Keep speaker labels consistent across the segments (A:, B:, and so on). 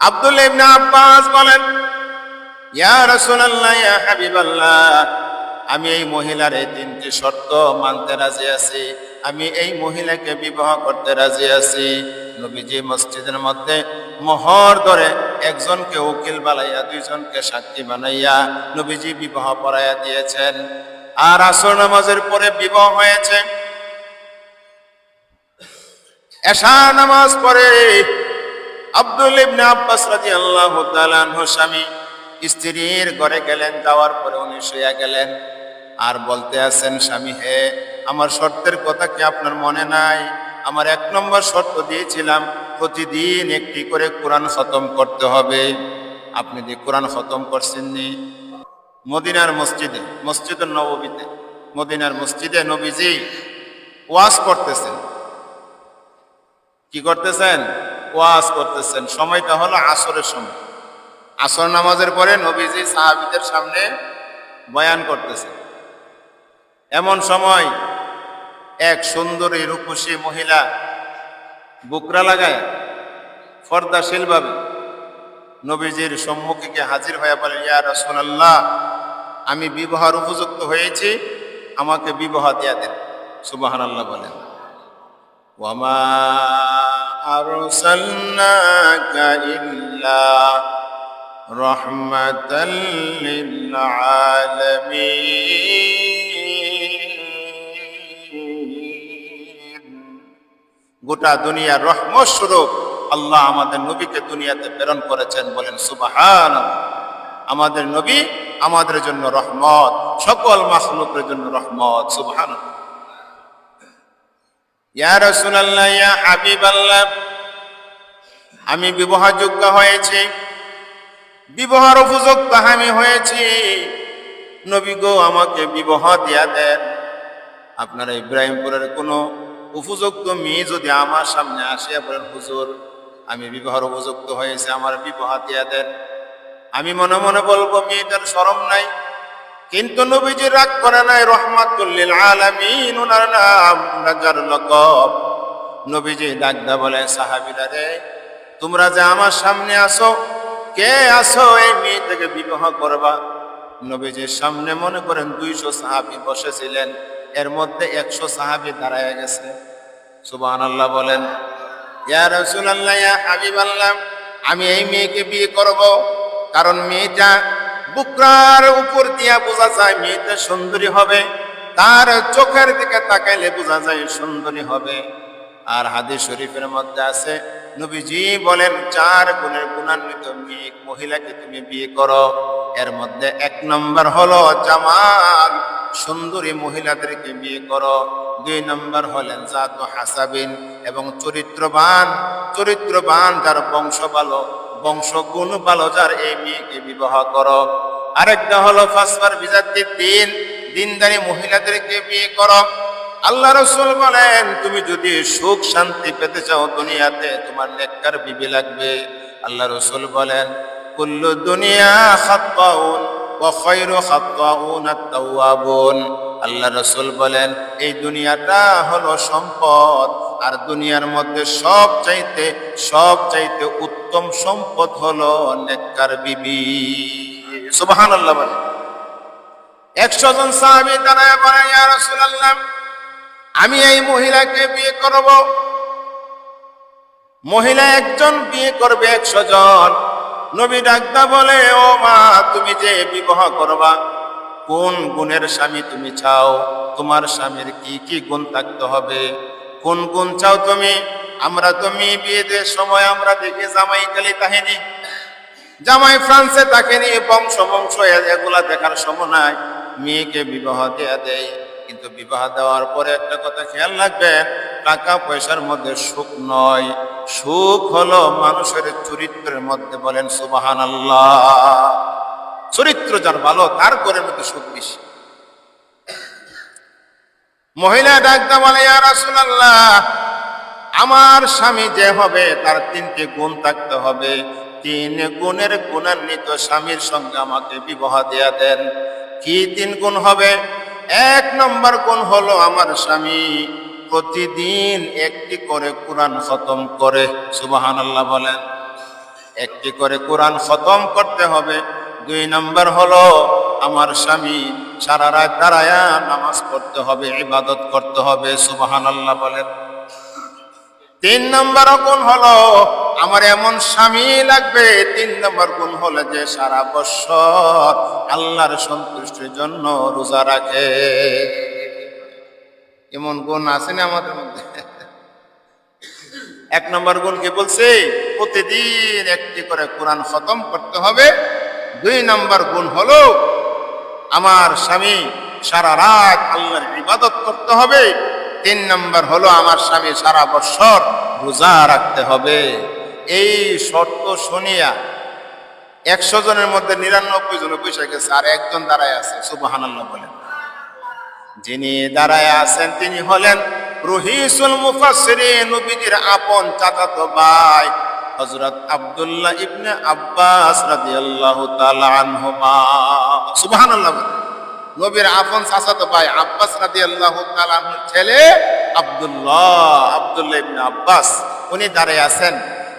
A: আব্দুল ইবনে আব্বাস বলেন, ইয়া রাসূলুল্লাহ, ইয়া হাবিবাল্লাহ, আমি এই মহিলার এই তিনটি শর্ত মানতে রাজি আছি। আমি এই মহিলাকে বিবাহ করতে রাজি আছি। নবীজি মসজিদের মধ্যে মোহর ধরে একজনকে উকিল বানাইয়া, দুইজনকে সাক্ষী বানাইয়া নবীজি বিবাহ পড়াইয়া দিয়েছেন। আর আসর নামাজের পরে বিবাহ হয়েছে। এশা নামাজ পড়ে আব্দুল ইবনে আব্বাস রাদিয়াল্লাহু তাআলা আনহু স্বামী স্ত্রীর ঘরে গেলেন, যাওয়ার পরে উনি শুয়ে গেলেন। আর বলতে আছেন, স্বামী হে, আমার শর্তের কথা কি আপনার মনে নাই? আমার এক নম্বর শর্ত দিয়েছিলাম, প্রতিদিন একটি করে কোরআন খতম করতে হবে। আপনি যে কোরআন খতম করছেননি, মদিনার মসজিদে মসজিদের নববীতে, মদিনার মসজিদে নবীজি ওয়াজ করতেছেন। কি করতেছেন? ওয়াজ করতেছেন। সময়টা হলো আসরের সময়। আসর নামাজের পরে নবীজি সাহাবিদের সামনে বয়ান করতেছেন। এমন সময় এক সুন্দরী, রূপসী মহিলা বুকরা লাগায় ফর্দাশীলভাবে নবীজির সম্মুখে গিয়ে হাজির হয়ে বলেন ইয়া রাসূলুল্লাহ, আমি বিবাহর উপযুক্ত হয়েছি, আমাকে বিবাহ দিয়া দেন। সুবহানাল্লাহ বলেন। ওয়ামা ইল্লা রহমাতাল লিল আলামিন গোটা দুনিয়ার রহমত স্বরূপ আল্লাহ আমাদের নবীকে দুনিয়াতে প্রেরণ করেছেন, বলেন সুবাহান আমাদের নবী আমাদের জন্য রহমত, সকল মাখলুকের জন্য রহমত সুবাহান ইয়া রাসূলুল্লাহ, ইয়া হাবিবাল্লাহ। আমি বিবাহযোগ্য হয়েছি। বিবাহর উপযুক্ত আমি হয়েছি। নবী গো, আমাকে বিবাহ দিয়া দেন। আপনারা ইব্রাহিমপুরের কোনো উপযুক্ত মেয়ে যদি আমার সামনে আসিয়া বলেন হুজুর, আমি বিবাহর উপযুক্ত হয়েছে, আমার বিবাহ দিয়া দেন। আমি মনে মনে বলব, মেয়েটার শরম নাই। কিন্তু নবীজি রাগ করে নাই রহমাতুল্লিল আলামিন ওনার নাম রাজার লকব। নবীজি ডাকদা বলে সাহাবিরা রে, তোমরা যে আমার সামনে আসো কে আসো এই মেয়ে থেকে বিবাহ করবা? নবীজির সামনে মনে করেন দুইশো সাহাবি বসেছিলেন, এর মধ্যে একশো সাহাবি দাঁড়ায় গেছে। সুবাহ আল্লাহ বলেন, ইয়া রসুল্লাহ ইয়া হাবিব আল্লাহ আমি এই মেয়েকে বিয়ে করব, কারণ মেয়েটা বুকরার উপর দিয়া বোঝা যায় মেয়েটা সুন্দরী হবে। তার চোখের দিকে তাকাইলে বোঝা যায় সুন্দরী হবে। আর হাদিস শরীফের মধ্যে আছে, নবীজি বলেন, চার গুণের গুণান্বিত মেয়ে মহিলাকে তুমি বিয়ে করো। এর মধ্যে এক নম্বর হলো জামাল, সুন্দরী মহিলাদেরকে বিয়ে করো। দুই নম্বর হলেন জাত হাসাবিন এবং চরিত্রবান। চরিত্রবান তার বংশ ভালো বংশ গুণ ভালো যার এই মেয়েকে বিবাহ করো। আরেকটা হলো ফাসফার বিজাতির দিন, দিনদারি মহিলাদেরকে বিয়ে করো। আল্লাহ রসুল বলেন, তুমি যদি সুখ শান্তি পেতে চাও দুনিয়াতে, তোমার নেককার বিবি লাগবে। আল্লাহ রসুল বলেন, কুল্লু দুনিয়া খাত্তাউন ওয়া খায়রু খাত্তাউন আত-তাওয়াবুন আল্লাহ রসুল বলেন, এই দুনিয়াটা হলো সম্পদ আর দুনিয়ার মধ্যে সব চাইতে সব চাইতে উত্তম সম্পদ হলো নেককার বিবি। সুবহানাল্লাহ বলেন একশো জন সাহাবী দাঁড়ায় বলেন ইয়া রাসূলুল্লাহ, আমি এই মহিলাকে বিয়ে করব। মহিলা একজন বিয়ে করবে একশো জন। নবী ডাক্তা বলে, ও মা, তুমি যে বিবাহ করবা, কোন গুণের স্বামী তুমি চাও? তোমার স্বামীর কি কি গুণ থাকতে হবে? কোন গুণ চাও তুমি? আমরা তুমি বিয়েদের সময় আমরা দেখি জামাই কালি কাহিনী জামাই ফ্রান্সে তাকে নিয়ে বংশ বংশ এগুলা দেখার সময় নাই। মেয়েকে বিবাহ দেয়া দেয়। কিন্তু বিবাহ দেওয়ার পরে একটা কথা খেয়াল রাখবেন টাকা পয়সার মধ্যে সুখ নয়। সুখ হলো মানুষের চরিত্রের মধ্যে বলেন সুবাহান আল্লাহ চরিত্র যার ভালো, তার করে মধ্যে সুখ বেশি। মহিলা ডাকতে বলে রাসূলুল্লাহ, আমার স্বামী যে হবে, তার তিনটি গুণ থাকতে হবে। তিন গুণের গুণান্বিত স্বামীর সঙ্গে আমাকে বিবাহ দেয়া দেন। কি তিন গুণ হবে? এক নম্বর গুণ হলো আমার স্বামী প্রতিদিন একটি করে কোরআন খতম করে। সুবাহান আল্লাহ বলেন, একটি করে কোরআন খতম করতে হবে। দুই নম্বর হলো আমার স্বামী সারা রাত দাঁড়ায়া নামাজ পড়তে হবে, ইবাদত করতে হবে সুবাহান আল্লাহ বলেন। তিন নম্বর গুণ হলো, আমার এমন স্বামী লাগবে, তিন নম্বর গুণ হলো যে সারা বছর আল্লাহর সন্তুষ্টির জন্য রোজা রাখে। এমন গুণ আছে না আমাদের মধ্যে? এক নম্বর গুণ কি বলছে? প্রতিদিন একটি করে কোরআন খতম করতে হবে। দুই নম্বর গুণ হলো আমার স্বামী সারা রাত আল্লাহর ইবাদত করতে হবে। তিন নম্বর হলো আমার স্বামী সারা বছর রোজা রাখতে হবে। এই শর্ত শুনিয়া একশো জনের মধ্যে নিরানব্বই জন বসে গেছে আর একজন দাঁড়ায় আছে সুবাহান্লাহ বলেন। যিনি দাঁড়ায় আছেন তিনি হলেন রহিসুল নবীজির আপন চাচাতো ভাই হযরত আব্দুল্লাহ ইবনে আব্বাস রাদিয়াল্লাহু তাআলা আনহুমা। সুবহানাল্লাহ বলেন। নবীর আপন চাচাতো ভাই আব্বাস রাদিয়াল্লাহু তাআলা আনহুর ছেলে আব্দুল্লাহ আব্দুল্লাহ আব্বাস। উনি দাঁড়ায় আছেন।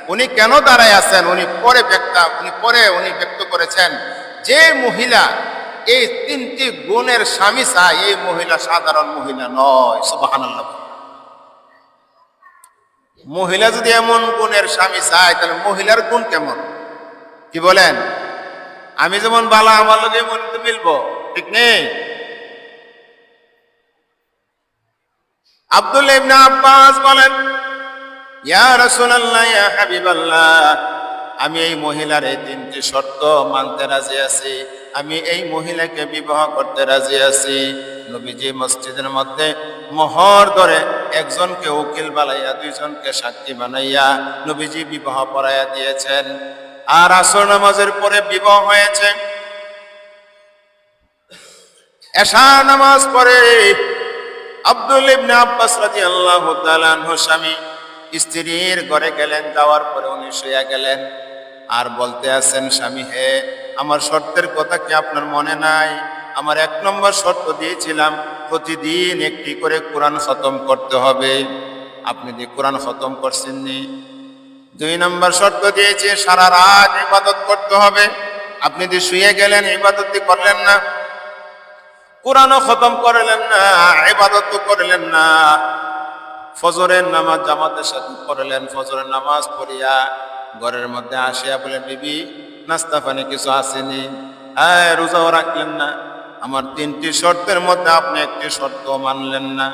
A: উনি কেন দাঁড়ায় আছেন? উনি পরে ব্যক্তা উনি পরে উনি ব্যক্ত করেছেন যে মহিলা, এই তিনটি গুণের স্বামী চায়, এই মহিলা সাধারণ মহিলা নয়, সুবহানাল্লাহ মহিলা যদি এমন গুণের স্বামী চায়, তাহলে মহিলার গুণ কেমন? কি বলেন? আমি যেমন বালা, আমার লোকে মনে তো মিলবো। ঠিক নেই? আব্দুল ইবনে আব্বাস বলেন, ইয়া রাসূলুল্লাহ, ইয়া হাবিবাল্লাহ, আমি এই মহিলার এই তিনটি শর্ত মানতে রাজি আছি। আমি এই মহিলাকে বিবাহ করতে রাজি আছি। নবীজি মসজিদের মধ্যে মোহর ধরে একজনকে উকিল বানাইয়া, দুইজনকে সাক্ষী বানাইয়া নবীজি বিবাহ পড়াইয়া দিয়েছেন। আর আসর নামাজের পরে বিবাহ হয়েছে। এশা নামাজ পড়ে আব্দুল ইবনে আব্বাস রাদিয়াল্লাহু তাআলা স্বামী স্ত্রীর ঘরে গেলেন, যাওয়ার পরে উনি শুয়ে গেলেন। আর বলতে আছেন, স্বামী হে, আমার শর্তের কথা কি আপনার মনে নাই? আমার এক নম্বর শর্ত দিয়েছিলাম, প্রতিদিন একটি করে কোরআন খতম করতে হবে। আপনি যে কোরআন খতম করছেননি দুই নম্বর শর্ত দিয়েছে, সারা রাত ইবাদত করতে হবে। আপনি যে শুয়ে গেলেন, ইবাদত করলেন না। কোরআনও খতম করলেন না, ইবাদত করলেন না। ফজরের নামাজ জামাতের সাথে পড়লেন, ফজরের নামাজ পড়িয়া ঘরের মধ্যে আসিয়া বলে, বিবি, নাস্তা পানি কিছু আসেনি হ্যাঁ রোজাও রাখলেন না। আমার তিনটি শর্তের মধ্যে আপনি একটি শর্ত মানলেন না।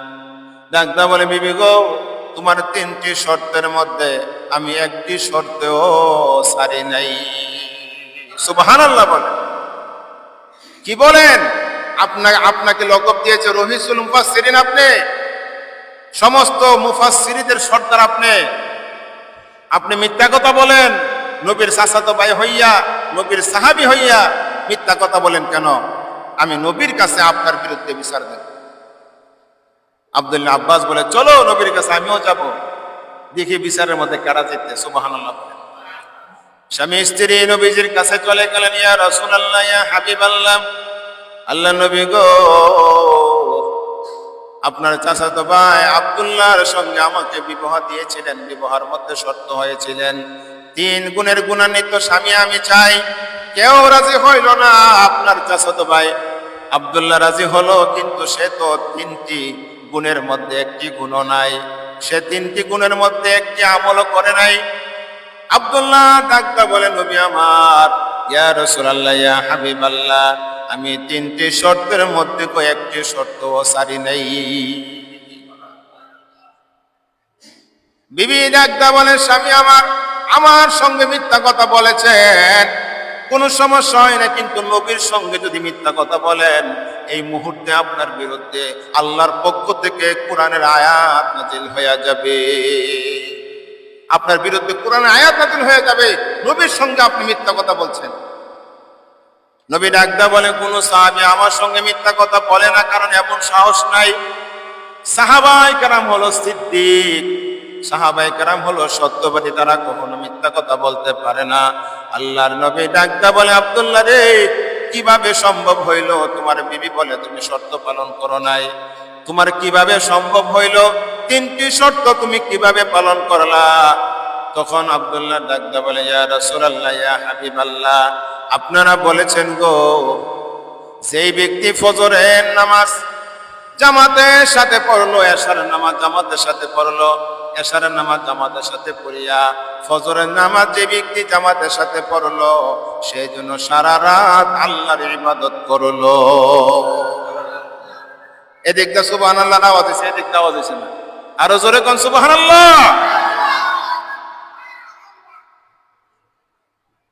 A: ডাক্তার বলে, বিবি গো তোমার তিনটি শর্তের মধ্যে আমি একটি শর্তেও সারি নাই। সুবহানাল্লাহ বলেন। কি বলেন? আপনাকে আপনাকে লকব দিয়েছে রহিসুল মুফাসসিরিন আপনি। সমস্ত মুফাসসিরিদের সর্দার আপনি। আপনি মিথ্যা কথা বলেন, নবীর চাচাতো ভাই হইয়া, নবীর সাহাবি হইয়া মিথ্যা কথা বলেন কেন? আমি নবীর কাছে আপনার বিরুদ্ধে বিচার দেব। আব্দুল্লাহ আব্বাস বলে, চলো নবীর কাছে, আমিও যাব। দেখি বিচারের মধ্যে কারা যেতে সুবহানাল্লাহ স্বামী, স্ত্রী, নবীজির কাছে চলে গেলেন, ইয়া রাসূলুল্লাহ, ইয়া হাবিবাল্লাহ, আল্লাহ আল্লাহ নবী গো, আপনার চাচাতো ভাই আব্দুল্লাহর সঙ্গে আমাকে বিবাহ দিয়েছিলেন, বিবাহের মধ্যে শর্ত হয়েছিলেন। তিন গুণের গুণান্বিত স্বামী আমি চাই, কেউ রাজি হইল না। আপনার চাচাতো ভাই আব্দুল্লাহ রাজি হলো, কিন্তু সে তো তিনটি গুণের মধ্যে একটি গুণও নাই। সে তিনটি গুণের মধ্যে একটি আমলও করে নাই। আব্দুল্লাহ ডাক্তার বলে, নবী আমার, ইয়া রাসূলুল্লাহ, ইয়া হাবিবাল্লাহ, আমি তিনটি শর্তের মধ্যে কয়েকটি শর্ত সারি নেই। বিবি ডাক্তার বলে, স্বামী আমার আমার সঙ্গে মিথ্যা কথা বলেছেন। কোনো সমস্যা হয় না, কিন্তু নবীর সঙ্গে যদি মিথ্যা কথা বলেন, এই মুহূর্তে আপনার বিরুদ্ধে আল্লাহর পক্ষ থেকে কোরআনের আয়াত নাজিল হয়ে যাবে। আপনার বিরুদ্ধে কোরআনের আয়াত নাজিল হয়ে যাবে। নবীর সঙ্গে আপনি মিথ্যা কথা বলছেন। নবী ডাকদা বলে, কোন সাহাবী আমার সঙ্গে মিথ্যা কথা বলে না, কারণ এমন সাহস নাই। সাহাবাই কারাম হলো সিদ্দিক। সাহাবাই কারাম হলো সত্যবাদী, তারা কখনো মিথ্যা কথা বলতে পারে না। আল্লাহর নবী ডাকদা বলে, আব্দুল্লাহ রে, কীভাবে সম্ভব হইল? তোমার বিবি বলে, তুমি শর্ত পালন করো নাই। তোমার কীভাবে সম্ভব হইল? তিনটি শর্ত তুমি কীভাবে পালন করলা? তখন আব্দুল্লাহ ডাকদা বলে, ইয়া রাসূলুল্লাহ, ইয়া হাবিবাল্লাহ, আপনারা বলেছেন গো, যেই ব্যক্তি ফজরের নামাজ জামাতের সাথে পড়ল এশারের নামাজ জামাতের সাথে পড়ল এশারের নামাজ জামাতের সাথে পড়িয়া ফজরের নামাজ যে ব্যক্তি জামাতের সাথে পড়ল, সেই জন্য সারা রাত আল্লাহর ইবাদত করল। এদিকটা সুবাহ আল্লাহ আওয়াজ হয়েছে এদিকটা আওয়াজ হয়েছে না। আরও জোরে কোন সুবাহ আল্লাহ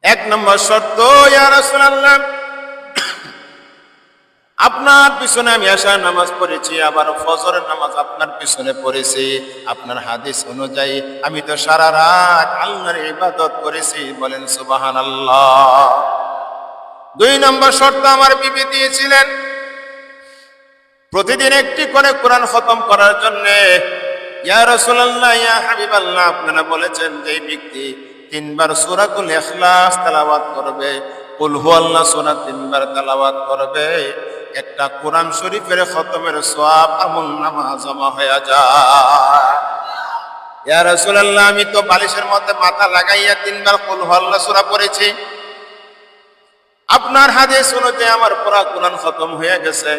A: এক নম্বর শর্ত, ইয়া রাসূলুল্লাহ আপনার পিছনে আমি আশার নামাজ পড়েছি, আবার ফজরের নামাজ আপনার পিছনে পড়েছি। আপনার হাদিস অনুযায়ী আমি তো সারা রাত আল্লাহর ইবাদত করেছি, বলেন সুবাহান আল্লাহ দুই নম্বর শর্ত আমার বিবি দিয়েছিলেন। প্রতিদিন একটি করে কোরআন খতম করার জন্য, ইয়া রাসূলুল্লাহ, ইয়া হাবিবাল্লাহ, আপনারা বলেছেন যে ব্যক্তি তিনবার সূরাতুল ইখলাস তেলাওয়াত করবে, কুল হুয়াল্লাহ, সূরা তিনবার তেলাওয়াত করবে। একটা কোরআন শরীফের খতমের সওয়াব আমল নামা জমা হয়ে যায়। রাসূলুল্লাহ, আমি তো বালিশের মধ্যে মাথা লাগাইয়া তিনবার কুল সূরা পড়েছি। আপনার হাদিস শুনতে আমার পুরা কোরআন খতম হয়ে গেছে।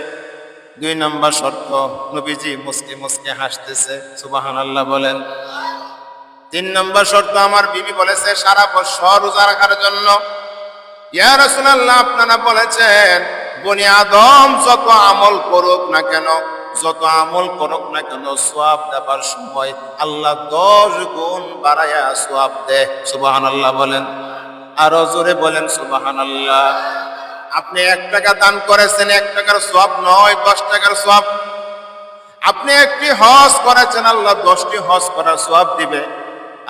A: দুই নম্বর শর্ত, নবীজি মুসকে মুসকে হাসতেছে সুবাহান আল্লাহ বলেন। তিন নম্বর শর্ত, আমার বিবি বলেছে, সারা বছর রোজা রাখার জন্য। ইয়া রাসূলুল্লাহ, আপনারা বলেছেন বনি আদম যত আমল করুক না কেন, যত আমল করুক না কেন সোয়াব দেবার সময় আল্লাহ দশ গুণ বাড়াইয়া সোয়াব দে সুবাহান আল্লাহ বলেন। আরও জোরে বলেন সুবাহান আল্লাহ আপনি এক টাকা দান করেছেন, এক টাকার সব নয়, দশ টাকার সব আপনি একটি হজ করেছেন, আল্লাহ দশটি হজ করার সব দিবে।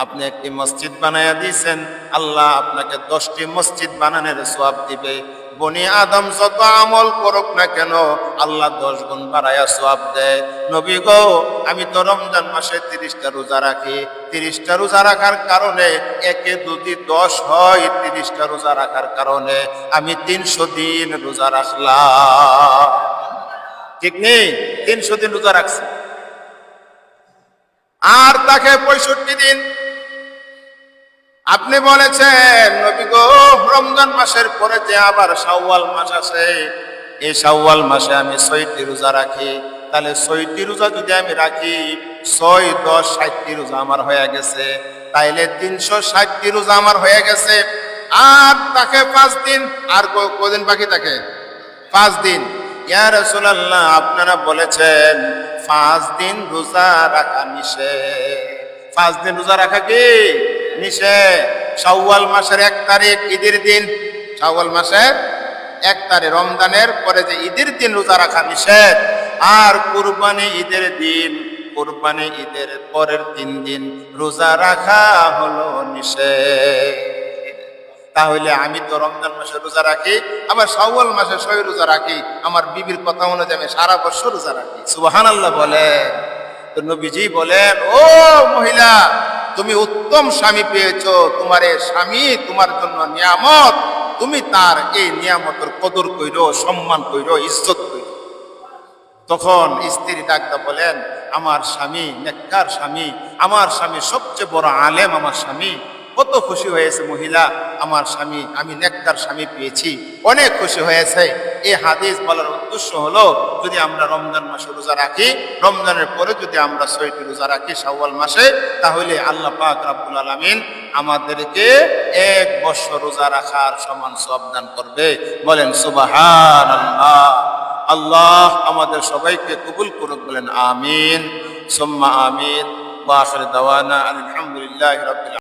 A: আপনি একটি মসজিদ বানাইয়া দিয়েছেন, আল্লাহ আপনাকে দশটি মসজিদ বানানোর সব দিবে। বনি আদম যত আমল করুক না কেন, আল্লাহ দশ গুণ বাড়াইয়া সব দেয়। নবী গো, আমি তো রমজান মাসে তিরিশটা রোজা রাখি। তিরিশটা রোজা রাখার কারণে, একে দুদি দশ হয়, তিরিশটা রোজা রাখার কারণে আমি তিনশো দিন রোজা রাখলাম। ঠিক নেই? তিনশো দিন রোজা রাখছি। আর তাকে পঁয়ষট্টি দিন আপনি বলেছেন, নবী গো, রমজান মাসের পরে যে আবার শাওয়াল মাস আছে এই শাওয়াল মাসে আমি ছয়টি রোজা রাখি। তাহলে ছয়টি রোজা যদি আমি রাখি, ছয়, দশ, ষাটটি রোজা আমার হয়ে গেছে। তাইলে তিনশো ষাটটি রোজা আমার হয়ে গেছে। আর তাকে পাঁচ দিন, আর কদিন বাকি থাকে? পাঁচ দিন। ইয়া রাসূলুল্লাহ, আপনারা বলেছেন, পাঁচ দিন রোজা রাখা নিষেধ। পাঁচ দিন রোজা রাখা কি? নিষেধ শাওয়াল মাসের এক তারিখ ঈদের দিন। শাওয়াল মাসের এক তারিখ, রমজানের পরে যে ঈদের দিন রোজা রাখা নিষেধ, আর কুরবানি ঈদের দিন, কুরবানি ঈদের পরের তিন দিন রোজা রাখা হলো নিষেধ। তাহলে আমি তো রমজান মাসে রোজা রাখি, আবার শাওয়াল মাসে ছয় রোজা রাখি। আমার বিবির কথা অনুযায়ী আমি সারা বছর রোজা রাখি। সুবাহান আল্লাহ বলে তো নবীজি বলেন, ও মহিলা তুমি উত্তম স্বামী পেয়েছ, তোমার এই স্বামী তোমার জন্য নিয়ামত। তুমি তার এই নিয়ামতের কদর কইরো, সম্মান কইরো, ইজ্জত কইরো। তখন স্ত্রী ডাক্তার বলেন, আমার স্বামী নেককার স্বামী, আমার স্বামী সবচেয়ে বড় আলেম আমার স্বামী। কত খুশি হয়েছে মহিলা, আমার স্বামী, আমি নেককার স্বামী পেয়েছি। অনেক খুশি হয়েছে। এই হাদিস বলার উদ্দেশ্য হলো, যদি আমরা রমজান মাসে রোজা রাখি, রমজানের পরে যদি আমরা ছয়টি রোজা রাখি শাওয়াল মাসে, তাহলে আল্লাহ পাক রাব্বুল আলামিন আমাদেরকে এক বছর রোজা রাখার সমান সব দান করবে। বলেন সুবাহান আল্লাহ আল্লাহ আমাদের সবাইকে কবুল করুক, বলেন, আমিন। সুম্মা আমিন। ওয়া আখির দাওয়ানা আলহামদুলিল্লাহি রাব্বিল